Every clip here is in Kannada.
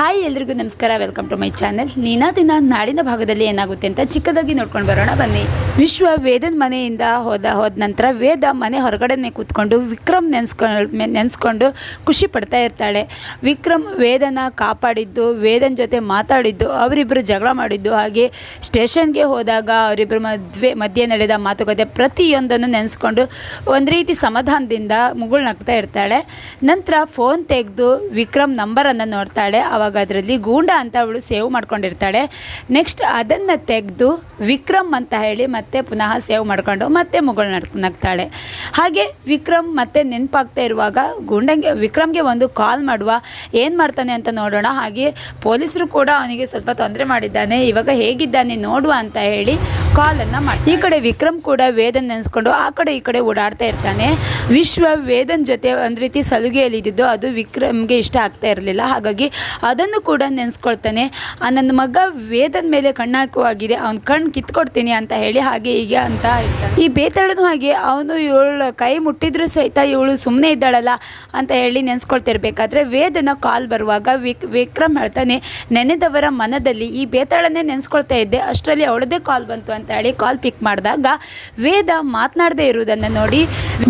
ಹಾಯ್ ಎಲ್ರಿಗೂ ನಮಸ್ಕಾರ. ವೆಲ್ಕಮ್ ಟು ಮೈ ಚಾನೆಲ್ ನೀನಾ ದಿನ ನಾಡಿನ ಭಾಗದಲ್ಲಿ ಏನಾಗುತ್ತೆ ಅಂತ ಚಿಕ್ಕದಾಗಿ ನೋಡ್ಕೊಂಡು ಬರೋಣ. ಬನ್ನಿ. ವಿಶ್ವ ವೇದನ್ ಮನೆಯಿಂದ ಹೋದ ಹೋದ ನಂತರ ವೇದ ಮನೆ ಹೊರಗಡೆನೆ ಕೂತ್ಕೊಂಡು ವಿಕ್ರಮ್ ನೆನೆಸ್ಕೊಂಡು ನೆನೆಸ್ಕೊಂಡು ಖುಷಿ ಪಡ್ತಾ ಇರ್ತಾಳೆ. ವಿಕ್ರಮ್ ವೇದನ ಕಾಪಾಡಿದ್ದು, ವೇದನ್ ಜೊತೆ ಮಾತಾಡಿದ್ದು ಅವರಿಬ್ಬರು ಜಗಳ ಮಾಡಿದ್ದು, ಹಾಗೆ ಸ್ಟೇಷನ್ಗೆ ಹೋದಾಗ ಅವರಿಬ್ಬರು ಮದುವೆ, ಮಧ್ಯೆ ನಡೆದ ಮಾತುಕತೆ ಪ್ರತಿಯೊಂದನ್ನು ನೆನೆಸ್ಕೊಂಡು ಒಂದು ರೀತಿ ಸಮಾಧಾನದಿಂದ ಮುಗುಳ್ನಗ್ತಾ ಇರ್ತಾಳೆ. ನಂತರ ಫೋನ್ ತೆಗೆದು ವಿಕ್ರಮ್ ನಂಬರನ್ನು ನೋಡ್ತಾಳೆ. ಆವಾಗ ಅದರಲ್ಲಿ ಗೂಂಡ ಅಂತ ಅವಳು ಸೇವ್ ಮಾಡ್ಕೊಂಡಿರ್ತಾಳೆ. ನೆಕ್ಸ್ಟ್ ಅದನ್ನು ತೆಗೆದು ವಿಕ್ರಮ್ ಅಂತ ಹೇಳಿ ಮತ್ತೆ ಪುನಃ ಸೇವ್ ಮಾಡಿಕೊಂಡು ಮತ್ತೆ ಮುಗುಳು ನಡ್ ನಗ್ತಾಳೆ. ಹಾಗೆ ವಿಕ್ರಮ್ ಮತ್ತೆ ನೆನಪಾಗ್ತಾ ಇರುವಾಗ ಗೂಂಡಂಗೆ ವಿಕ್ರಮ್ಗೆ ಒಂದು ಕಾಲ್ ಮಾಡುವ. ಏನು ಮಾಡ್ತಾನೆ ಅಂತ ನೋಡೋಣ. ಹಾಗೆ ಪೊಲೀಸರು ಕೂಡ ಅವನಿಗೆ ಸ್ವಲ್ಪ ತೊಂದರೆ ಮಾಡಿದ್ದಾನೆ. ಇವಾಗ ಹೇಗಿದ್ದಾನೆ ನೋಡುವ ಅಂತ ಹೇಳಿ ಕಾಲನ್ನು ಮಾಡಿ ಈ ಕಡೆ ವಿಕ್ರಮ್ ಕೂಡ ವೇದನ್ ನೆನೆಸ್ಕೊಂಡು ಆ ಕಡೆ ಈ ಕಡೆ ಓಡಾಡ್ತಾ ಇರ್ತಾನೆ. ವಿಶ್ವ ವೇದನ್ ಜೊತೆ ಒಂದು ರೀತಿ ಸಲುಗೆಯಲ್ಲಿ ಇದ್ದಿದ್ದು ಅದು ವಿಕ್ರಮ್ಗೆ ಇಷ್ಟ ಆಗ್ತಾ ಇರಲಿಲ್ಲ. ಹಾಗಾಗಿ ಅದನ್ನು ಕೂಡ ನೆನೆಸ್ಕೊಳ್ತಾನೆ. ಆ ನನ್ನ ಮಗ ವೇದನ ಮೇಲೆ ಕಣ್ಣಾಕುವಾಗಿದೆ ಅವ್ನ ಕಣ್ಣು ಕಿತ್ಕೊಡ್ತೀನಿ ಅಂತ ಹೇಳಿ ಹಾಗೆ ಹೀಗೆ ಅಂತ ಈ ಬೇತಾಳನು ಹಾಗೆ ಅವನು ಇವಳು ಕೈ ಮುಟ್ಟಿದ್ರು ಸಹಿತ ಇವಳು ಸುಮ್ಮನೆ ಇದ್ದಾಳಲ್ಲ ಅಂತ ಹೇಳಿ ನೆನೆಸ್ಕೊಳ್ತಿರ್ಬೇಕಾದ್ರೆ ವೇದನ ಕಾಲ್ ಬರುವಾಗ ವಿಕ್, ವಿಕ್ರಮ್ ಹೇಳ್ತಾನೆ, ನೆನೆದವರ ಮನದಲ್ಲಿ ಈ ಬೇತಾಳನ್ನೇ ನೆನೆಸ್ಕೊಳ್ತಾ ಇದ್ದೆ. ಅಷ್ಟರಲ್ಲಿ ಅವಳದೇ ಕಾಲ್ ಬಂತು ಅಂತ ಹೇಳಿ ಕಾಲ್ ಪಿಕ್ ಮಾಡಿದಾಗ ವೇದ ಮಾತನಾಡದೇ ಇರುವುದನ್ನು ನೋಡಿ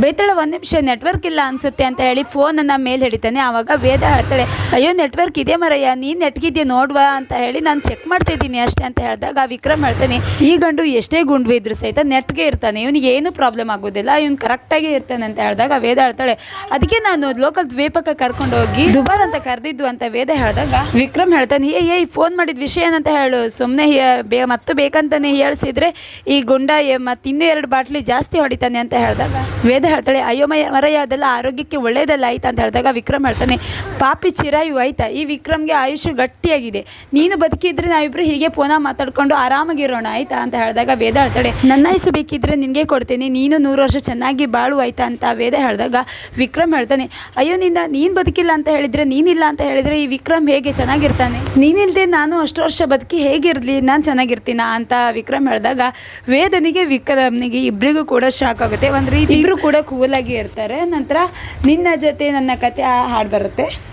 ಬೇತಾಳ ಒಂದು ನಿಮಿಷ ನೆಟ್ವರ್ಕ್ ಇಲ್ಲ ಅನ್ಸುತ್ತೆ ಅಂತ ಹೇಳಿ ಫೋನನ್ನು ಮೇಲೆ ಹಿಡಿತಾನೆ. ಆವಾಗ ವೇದ ಹೇಳ್ತಾಳೆ, ಅಯ್ಯೋ, ನೆಟ್ವರ್ಕ್ ಇದೆ ಮರಯ್ಯ ನೀನು ನೆಟ್ಗಿದ್ಯಾ ನೋಡುವ ಅಂತ ಹೇಳಿ ನಾನು ಚೆಕ್ ಮಾಡ್ತಿದ್ದೀನಿ ಅಷ್ಟೇ ಅಂತ ಹೇಳಿದಾಗ ಆ ವಿಕ್ರಮ್ ಹೇಳ್ತಾನೆ, ಈ ಗಂಡು ಎಷ್ಟೇ ಗುಂಡು ಇದ್ರು ಸಹಿತ ನೆಟ್ಗೆ ಇರ್ತಾನೆ, ಇವನಿಗೆ ಏನು ಪ್ರಾಬ್ಲಮ್ ಆಗೋದಿಲ್ಲ, ಇವ್ನು ಕರೆಕ್ಟಾಗಿ ಇರ್ತಾನೆ ಅಂತ ಹೇಳಿದಾಗ ವೇದ ಹೇಳ್ತಾಳೆ, ಅದಕ್ಕೆ ನಾನು ಲೋಕಲ್ ದ್ವೀಪಕ್ಕೆ ಕರ್ಕೊಂಡು ಹೋಗಿ ದುಬಾರ್ ಅಂತ ಕರೆದಿದ್ದು ಅಂತ ವೇದ ಹೇಳಿದಾಗ ವಿಕ್ರಮ್ ಹೇಳ್ತಾನೆ, ಏ ಏ ಫೋನ್ ಮಾಡಿದ ವಿಷಯ ಏನಂತ ಹೇಳು ಸುಮ್ಮನೆ ಬೇ, ಮತ್ತು ಬೇಕಂತಾನೆ ಹೇಳಿಸಿದ್ರೆ ಈ ಗುಂಡ ಮತ್ತು ಇನ್ನೂ ಎರಡು ಬಾಟ್ಲಿ ಜಾಸ್ತಿ ಹೊಡಿತಾನೆ ಅಂತ ಹೇಳಿದಾಗ ವೇದ ಹೇಳ್ತಾಳೆ, ಅಯ್ಯೋ ಮರಯ ಅದೆಲ್ಲ ಆರೋಗ್ಯಕ್ಕೆ ಒಳ್ಳೇದಲ್ಲ, ಆಯ್ತಾ? ಅಂತ ಹೇಳಿದಾಗ ವಿಕ್ರಮ್ ಹೇಳ್ತಾನೆ, ಪಾಪಿ ಚಿರಾಯು ಆಯ್ತಾ? ಈ ವಿಕ್ರಮ್ಗೆ ಆಯುಷ್ ಗಟ್ಟಿಯಾಗಿದೆ. ನೀನು ಬದುಕಿದ್ರೆ ನಾವಿಬ್ರು ಹೀಗೆ ಪುನಃ ಮಾತಾಡ್ಕೊಂಡು ಆರಾಮಾಗಿರೋಣ ಆಯ್ತಾ? ಅಂತ ಹೇಳಿದಾಗ ವೇದ ಹೇಳ್ತಾಳೆ ನನ್ನ ಆಯುಸು ಬೇಕಿದ್ರೆ ನಿನಗೆ ಕೊಡ್ತೀನಿ. ನೀನು ನೂರು ವರ್ಷ ಚೆನ್ನಾಗಿ ಬಾಳು ಆಯ್ತಾ? ಅಂತ ವೇದ ಹೇಳಿದಾಗ ವಿಕ್ರಮ್ ಹೇಳ್ತಾನೆ ಅಯ್ಯೋ ನಿನ್ನ ನೀನು ಬದುಕಿಲ್ಲ ಅಂತ ಹೇಳಿದ್ರೆ ನೀನಿಲ್ಲ ಅಂತ ಹೇಳಿದ್ರೆ ಈ ವಿಕ್ರಮ್ ಹೇಗೆ ಚೆನ್ನಾಗಿರ್ತಾನೆ? ನೀನಿಲ್ಲದೆ ನಾನು ಅಷ್ಟು ವರ್ಷ ಬದುಕಿ ಹೇಗಿರಲಿ? ನಾನು ಚೆನ್ನಾಗಿರ್ತೀನ? ಅಂತ ವಿಕ್ರಮ್ ಹೇಳಿದಾಗ ವೇದನಿಗೆ ವಿಕ್ರಮ್ನಿಗೆ ಇಬ್ಬರಿಗೂ ಕೂಡ ಶಾಕ್ ಆಗುತ್ತೆ. ಒಂದು ರೀತಿ ಇಬ್ಬರು ಕೂಡ ಕೂಲಾಗಿ ಇರ್ತಾರೆ. ನಂತರ ನಿನ್ನ ಜೊತೆ ನನ್ನ ಕತೆ ಹಾಡು ಬರುತ್ತೆ.